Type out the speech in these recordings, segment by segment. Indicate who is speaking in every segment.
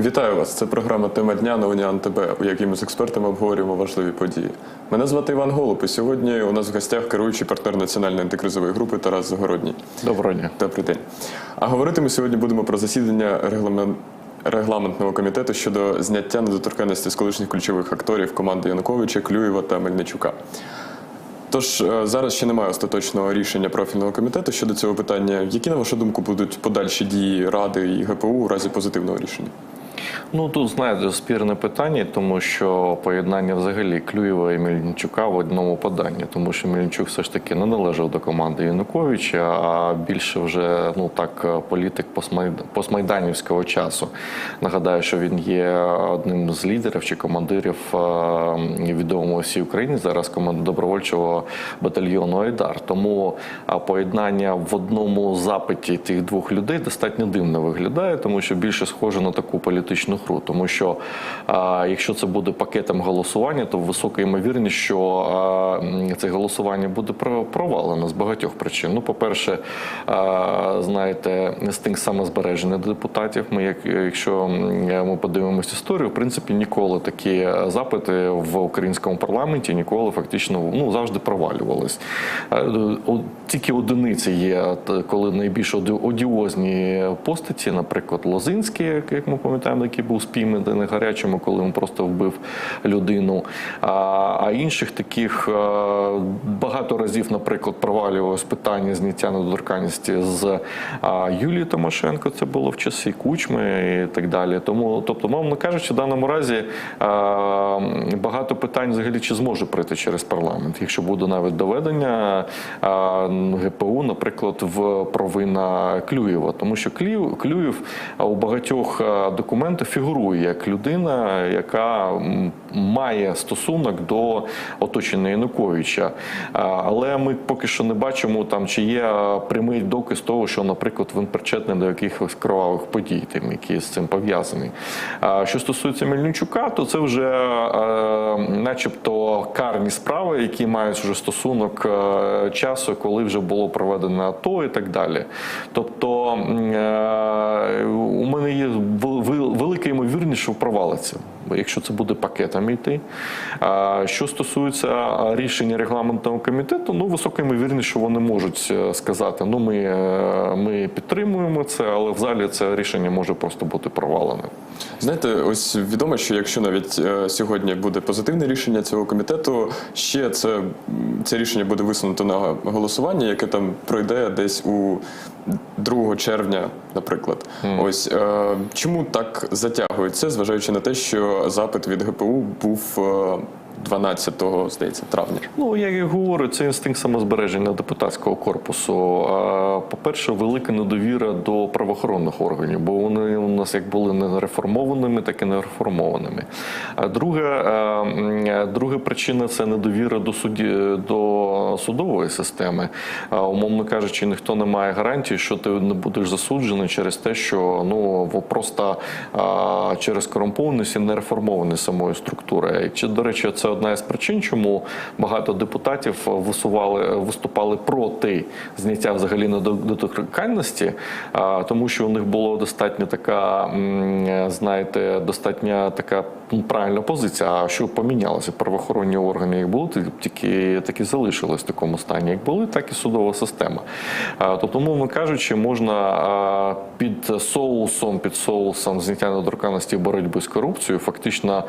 Speaker 1: Вітаю вас! Це програма Тема дня на Уніан ТБ, у якій ми з експертами обговорюємо важливі події. Мене звати Іван Голуб, і сьогодні у нас в гостях керуючий партнер національної антикризової групи Тарас Загородній.
Speaker 2: Доброго дня.
Speaker 1: Добрий день. А говорити ми сьогодні будемо про засідання регламент... регламентного комітету щодо зняття недоторканності з колишніх ключових акторів команди Януковича, Клюєва та Мельничука. Тож е, зараз ще немає остаточного рішення профільного комітету щодо цього питання. Які, на вашу думку, будуть подальші дії Ради і ГПУ у разі позитивного рішення?
Speaker 2: Ну тут знаєте спірне питання, тому що поєднання взагалі Клюєва і Мельничука в одному поданні, тому що Мельничук все ж таки не належав до команди Януковича, а більше вже ну так політик постмайд- постмайданівського часу. Нагадаю, що він є одним з лідерів чи командирів е, відомого всій Україні зараз команди добровольчого батальйону Айдар. Тому поєднання в одному запиті тих двох людей достатньо дивно виглядає, тому що більше схоже на таку політичну гру. Тому що якщо це буде пакетом голосування, то висока ймовірність, що це голосування буде про- провалено з багатьох причин. Ну, по-перше, а, знаєте, інстинкт самозбереження депутатів. Ми, як якщо ми подивимося історію, в принципі, ніколи такі запити в українському парламенті ніколи фактично ну завжди провалювались. Тільки одиниці є, коли найбільш одіозні постаті, наприклад, Лозинський, як ми пам'ятаємо, який був спійманий на гарячому, коли він просто вбив людину. А, інших таких е, багато разів, наприклад, провалювалось питання зняття недоторканності з а, Юлії Тимошенко. Це було в часи Кучми і так далі. Тому, тобто, мовно кажучи, в даному разі а, багато питань взагалі чи зможе пройти через парламент, якщо буде навіть доведення ГПУ, наприклад, в провина Клюєва, тому що Клюєв, у багатьох а, документах фігурує як людина, яка має стосунок до оточення Януковича. Але ми поки що не бачимо там, чи є прямий доказ того, що, наприклад, він причетний до якихось кровавих подій, тим, які з цим пов'язані. Що стосується Мельничука, то це вже, начебто, карні справи, які мають вже стосунок часу, коли вже було проведено АТО і так далі. Тобто у мене є вел- вел- велика ймовірність, що провалиться, якщо це буде пакетом йти. Що стосується рішення регламентного комітету, ну висока ймовірність, що вони можуть е, сказати: ну ми, е, ми підтримуємо це, але в залі це рішення може просто бути провалене.
Speaker 1: Знаєте, ось відомо, що якщо навіть е, сьогодні буде позитивне рішення цього комітету, ще це, це рішення буде висунуто на голосування, яке там пройде десь у 2 червня, наприклад. Ось е, чому так затягують це, зважаючи на те, що запит від ГПУ був е, 12 здається, травня.
Speaker 2: Ну, як я говорю, це інстинкт самозбереження депутатського корпусу. По-перше, велика недовіра до правоохоронних органів, бо вони у нас як були не реформованими, так і не реформованими. А друге, а, м, друга причина це недовіра до суді до судової системи. Умовно кажучи, ніхто не має гарантії, що ти не будеш засуджений через те, що ну просто через корумпованість і нереформованість самої структури. Чи до речі, це одна із причин, чому багато депутатів висували виступали проти зняття взагалі недоторканності, тому що у них було достатньо така, знаєте, достатньо така правильна позиція. А що помінялося? Правоохоронні органи як були, тільки так залишились в такому стані, як були, так і судова система. Тобто, мовно кажучи, можна під соусом, під соусом зняття недоторканності боротьби з корупцією фактично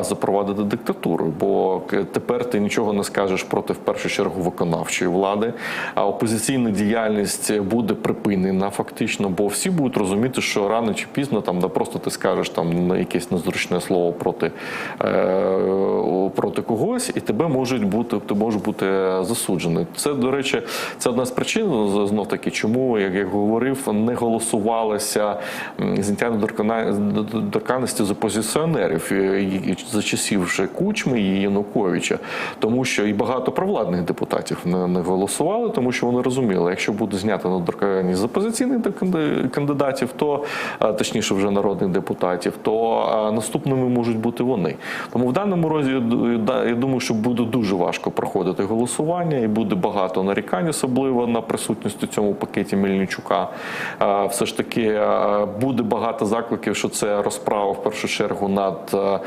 Speaker 2: запровадити диктатуру. Бо тепер ти нічого не скажеш проти в першу чергу виконавчої влади, а опозиційна діяльність буде припинена фактично, бо всі будуть розуміти, що рано чи пізно там да просто ти скажеш там якесь незручне слово проти, е, проти когось, і тебе можуть бути, ти можеш бути засуджений. Це, до речі, це одна з причин знов таки, чому, як я говорив, не голосувалося зняття недоторканності з опозиціонерів е, за часів вже Кучми і Януковича, тому що і багато провладних депутатів не, не голосували, тому що вони розуміли, якщо буде знято недоторканність з опозиційних кандидатів, то точніше вже народних депутатів, то а, наступними можуть бути вони. Тому в даному розі да, я думаю, що буде дуже важко проходити голосування, і буде багато нарікань, особливо на присутність у цьому пакеті Мельничука. Е, Все ж таки е, буде багато закликів, що це розправа в першу чергу над е, е,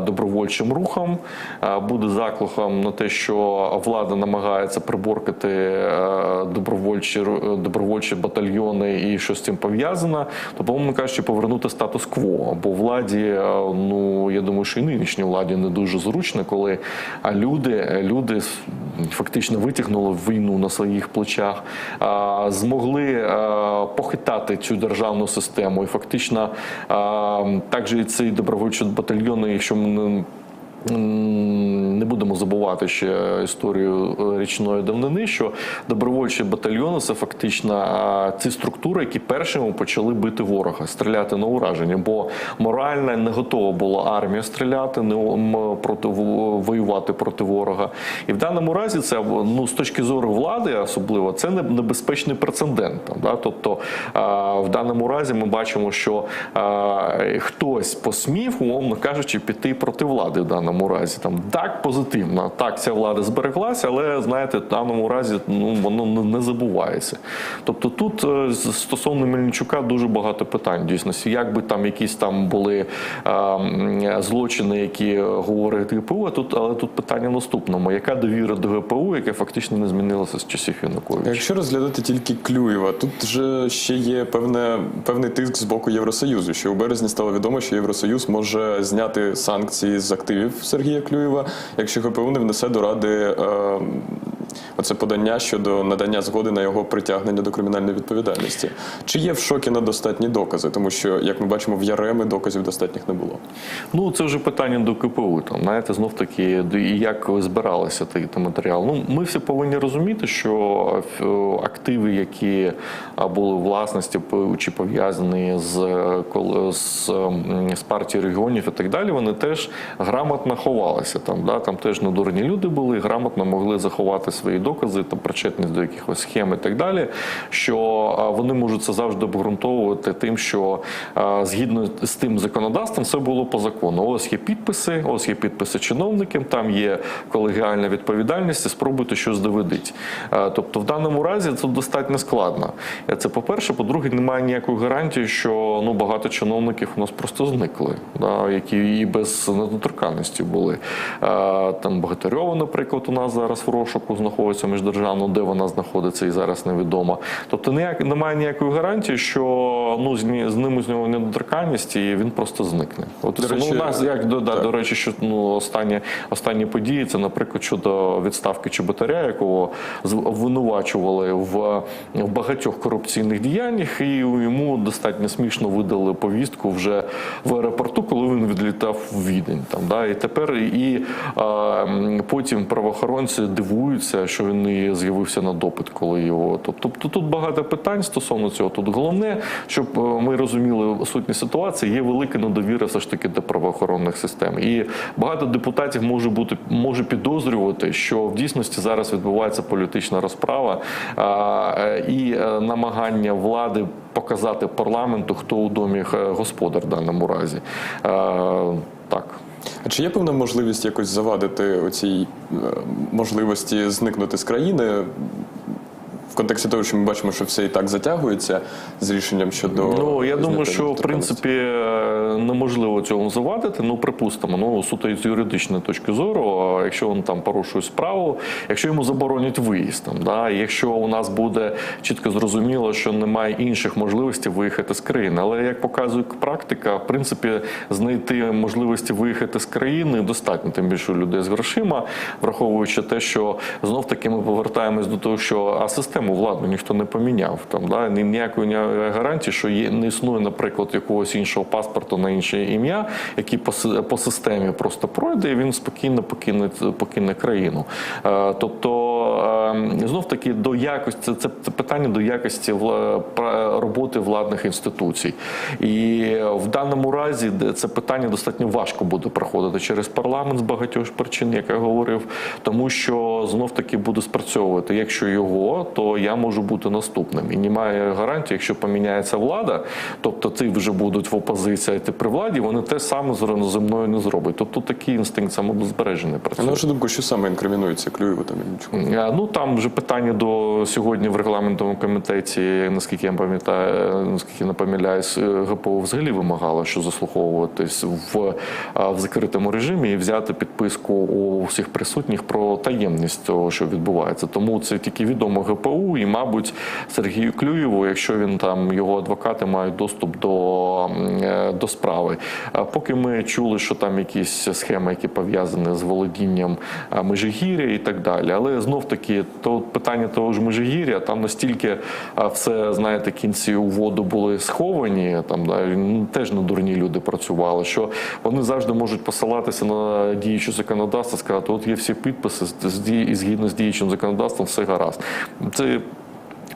Speaker 2: добровольчим рухом. Е, Буде закликом на те, що влада намагається приборкати е, добровольчі добровольчі батальйони і що з цим пов'язано, то по-моєму кажучи, повернути статус-кво. Бо владі, е, ну я думаю, що і нинішній владі не дуже зручно, коли люди, люди фактично витягнули війну на своїх плечах, змогли е, похитати цю державну систему, і фактично також і ці добровольчі батальйони, якщо ми не будемо забувати ще історію е, річної давнини, що добровольчі батальйони це фактично ці структури, які першими почали бити ворога, стріляти на ураження. Бо морально не готова була армія стріляти, не проти воювати проти ворога. І в даному разі це ну з точки зору влади, особливо це небезпечний прецедент. Да? Тобто в даному разі ми бачимо, що хтось посмів, умовно кажучи, піти проти влади в даному разі. Там так позитивно, так ця влада збереглася, але знаєте, в даному разі ну воно не, не забувається. Тобто, тут е, стосовно Мельничука дуже багато питань. Дійсно, як би там якісь там були м, злочини, які говорить ГПУ, а тут але тут питання наступному: яка довіра до ГПУ, яке фактично не змінилося з часів Януковича?
Speaker 1: Якщо розглядати тільки Клюєва, тут же ще є певне, певний тиск з боку Євросоюзу, що у березні стало відомо, що Євросоюз може зняти санкції з активів Сергія Клюєва, якщо ГПУ не внесе до Ради е, оце подання щодо надання згоди на його притягнення до кримінальної відповідальності. Чи є в шокі на достатні докази? Тому що, як ми бачимо, в Яреми доказів достатніх не було.
Speaker 2: Ну, це вже питання до КПУ. Там знаєте, знов таки, як збиралися той, матеріал. Ну, ми всі повинні розуміти, що активи, які були власності чи пов'язані з, з, з партією регіонів і так далі, вони теж грамотно ховалися. Там, да? там теж недурні люди були, грамотно могли заховати свої докази, там причетність до якихось схем і так далі. Що вони можуть це завжди обґрунтовувати тим, що згідно з тим законодавством все було по закону. Ось є підписи, ось є підписи чиновників, там є колегіальна відповідальність, і спробуйте щось доведіть. Тобто, в даному разі це достатньо складно. Е, Це по-перше, по-друге, немає ніякої гарантії, що ну багато чиновників у нас просто зникли, да, які і без недоторканності були. Там Богатирьова, наприклад, у нас зараз в розшуку знаходиться міждержавно, де вона знаходиться і зараз невідомо. Тобто ніяк, немає ніякої гарантії, що ну з, з ними з нього недоторканність, і він просто зникне. От
Speaker 1: До речі,
Speaker 2: ну, у нас як до, да, до речі, що ну останні останні події, це, наприклад, щодо відставки Чеботаря, якого обвинувачували в, в багатьох корупційних діяннях, і йому достатньо смішно видали повістку вже в аеропорту, коли він відлітав в Відень. Там да і тепер і а, потім правоохоронці дивуються, що він і з'явився на допит, коли його. Тобто тут багато питань стосовно цього. Тут головне, щоб е, ми розуміли сутні ситуації, є велика недовіра все ж таки до правоохоронних систем. І багато депутатів може бути може підозрювати, що в дійсності зараз відбувається політична розправа а, е, і е, намагання влади показати парламенту, хто у домі господар в даному разі. Так.
Speaker 1: А чи є певна можливість якось завадити оцій е, можливості зникнути з країни? В контексті того, що ми бачимо, що все і так затягується з рішенням щодо
Speaker 2: Ну я думаю, що в принципі е, неможливо цього завадити. Ну припустимо, ну суто з юридичної точки зору, якщо він там порушує справу, якщо йому заборонять виїзд, там, да, якщо у нас буде чітко зрозуміло, що немає інших можливостей виїхати з країни. Але як показує практика, в принципі, знайти можливості виїхати з країни достатньо, тим більше людей з грошима, враховуючи те, що знов таки ми повертаємось до того, що а систему владну ніхто не поміняв. Там да ні- ніякої ні- гарантії, що є не існує, наприклад, якогось іншого паспорту на інше ім'я, який по, по системі просто пройде, і він спокійно покине покине країну. Е, Тобто знов таки до якості це, питання до якості роботи владних інституцій. І в даному разі це питання достатньо важко буде проходити через парламент з багатьох причин, як я говорив, тому що знов таки буде спрацьовувати. Якщо його, то я можу бути наступним. І немає гарантії, якщо поміняється влада, тобто ці вже будуть в опозиції, а ти при владі, вони те саме зі мною не зроблять. Тобто такий інстинкт самозбереження
Speaker 1: На
Speaker 2: працює.
Speaker 1: вашу думку, що саме інкримінується Клюєву та Мельничуку?
Speaker 2: Е, Ну там вже питання до сьогодні в регламентному комітеті, наскільки я пам'ятаю, наскільки не помиляюсь, е, ГПУ взагалі вимагало, що заслуховуватись в, е, в закритому режимі і взяти підписку у всіх присутніх про таємність того, що відбувається. Тому це тільки відомо ГПУ, і, мабуть, Сергію Клюєву, якщо він там його адвокати мають доступ до, до справи. Поки ми чули, що там якісь схеми, які пов'язані з володінням Межигір'я і так далі. Але знов таки, то питання того ж Межигір'я, там настільки все, знаєте, кінці у воду були сховані, там да, ну, теж не дурні люди працювали, що вони завжди можуть посилатися на діюче законодавство, сказати, от є всі підписи згідно з діючим законодавством, все гаразд. Це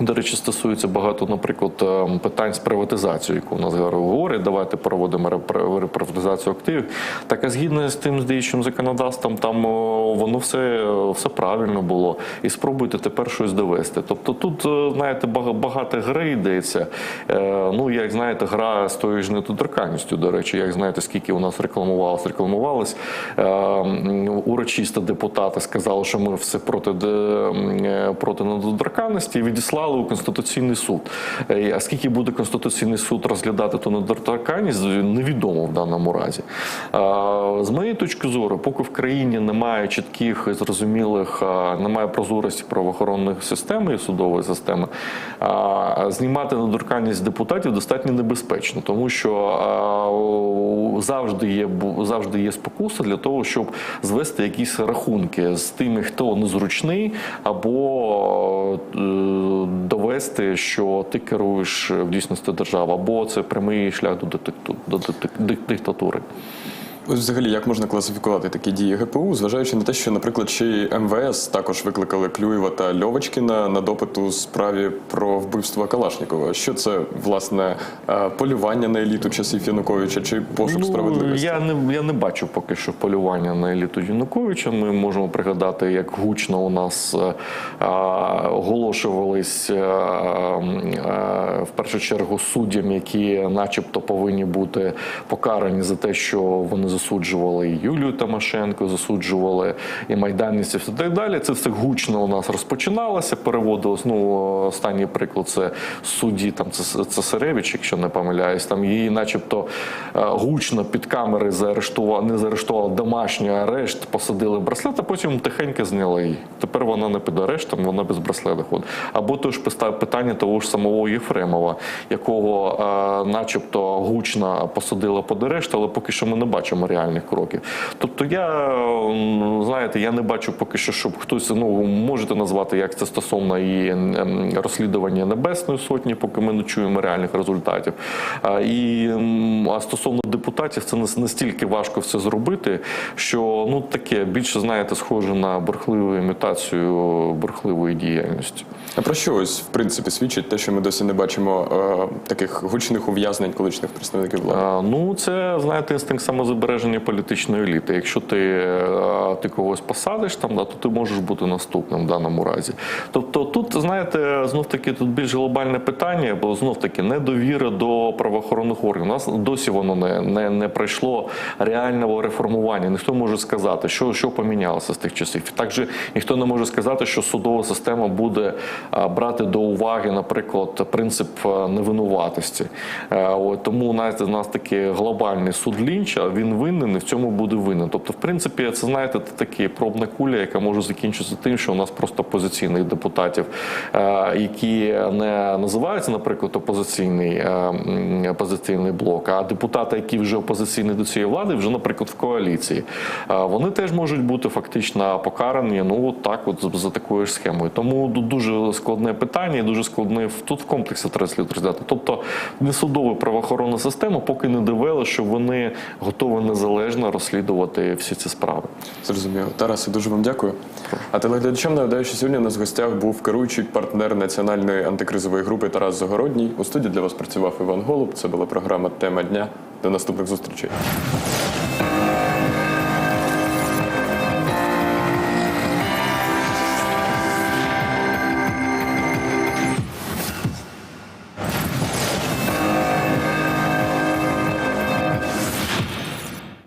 Speaker 2: до речі, стосується багато, наприклад, ем, питань з приватизацією, яку у нас говорять. Давайте проводимо репр- реприватизацію активів. Так а згідно з тим з діючим законодавством, там воно все, все правильно було. І спробуйте тепер щось довести. Тобто тут, е, знаєте, багато гри йдеться. Е, Ну, як знаєте, гра з тою ж недоторканністю, до речі, як знаєте, скільки у нас рекламувалось, рекламувалось. Е, Урочисто депутати сказали, що ми все проти, проти недоторканності і відіслали у Конституційний суд. А скільки буде Конституційний суд розглядати ту недоторканність, невідомо в даному разі. З моєї точки зору, поки в країні немає чітких і зрозумілих, немає прозорості правоохоронної системи і судової системи, знімати недоторканність депутатів достатньо небезпечно, тому що завжди є завжди є спокуса для того, щоб звести якісь рахунки з тими, хто незручний, або е, довести, що ти керуєш в дійсності державу, або це прямий шлях до диктату- до дик- дик- диктатури.
Speaker 1: Взагалі, як можна класифікувати такі дії ГПУ, зважаючи на те, що, наприклад, ще й МВС також викликали Клюєва та Льовочкіна на допит у справі про вбивство Калашнікова. Що це власне е, полювання на еліту часів Януковича чи пошук справедливості?
Speaker 2: Ну, Я не я не бачу поки що полювання на еліту Януковича. Ми можемо пригадати, як гучно у нас е, а, оголошувались е, е, в першу чергу суддям, які, начебто, повинні бути покарані за те, що вони засуджували Юлію Тимошенко, засуджували і майданівців і так далі. Це все гучно у нас розпочиналося, переводилось. Ну останній приклад це судді там це Цесаревич, якщо не помиляюсь. Там її, начебто, е, гучно під камери заарештували, не заарештували домашній арешт, посадили браслет, а потім тихенько зняли її. Тепер вона не під арештом, вона без браслета ходить. Або то ж питання того ж самого Єфремова, якого, е, начебто, гучно посадили під арешт, але поки що ми не бачимо реальних кроків. Тобто, я знаєте, я не бачу поки що, щоб хтось ну можете назвати, як це стосовно і ем, розслідування Небесної сотні, поки ми не чуємо реальних результатів. А, І а стосовно депутатів, це настільки важко все зробити, що ну таке більше знаєте, схоже на бурхливу імітацію бурхливої діяльності.
Speaker 1: А про що ось в принципі свідчить те, що ми досі не бачимо е, таких гучних ув'язнень колишніх представників влади?
Speaker 2: А, Ну, це знаєте, інстинкт самозабереження політичної еліти. Якщо ти, е, ти когось посадиш там, то ти можеш бути наступним в даному разі. Тобто, тут знаєте, знов таки тут більш глобальне питання, бо знов таки недовіра до правоохоронних органів. У нас досі воно не, не, не пройшло реального реформування. Ніхто може сказати, що, що помінялося з тих часів. Також ніхто не може сказати, що судова система буде брати до уваги, наприклад, принцип невинуватості. Е, тому навіть у нас такий глобальний суд Лінча, він винен і в цьому буде винен. Тобто, в принципі, це знаєте, це такі пробна куля, яка може закінчитися тим, що у нас просто опозиційних депутатів, е, які не називаються, наприклад, опозиційний, е, опозиційний блок, а депутати, які вже опозиційні до цієї влади, вже, наприклад, в коаліції. Е, Вони теж можуть бути фактично покарані. Ну так, от за такою ж схемою. Тому дуже складне питання, і дуже складне тут в комплексі треба слід розглядати. Тобто не судова правоохоронна система, поки не довела, що вони готові незалежно розслідувати всі ці справи.
Speaker 1: зрозуміло. Зрозуміло. Тарасе, дуже вам дякую. А телеглядачам нагадаю, що сьогодні у нас в гостях був керуючий партнер національної антикризової групи Тарас Загородній. У студії для вас працював Іван Голуб. Це була програма Тема дня. До наступних зустрічей.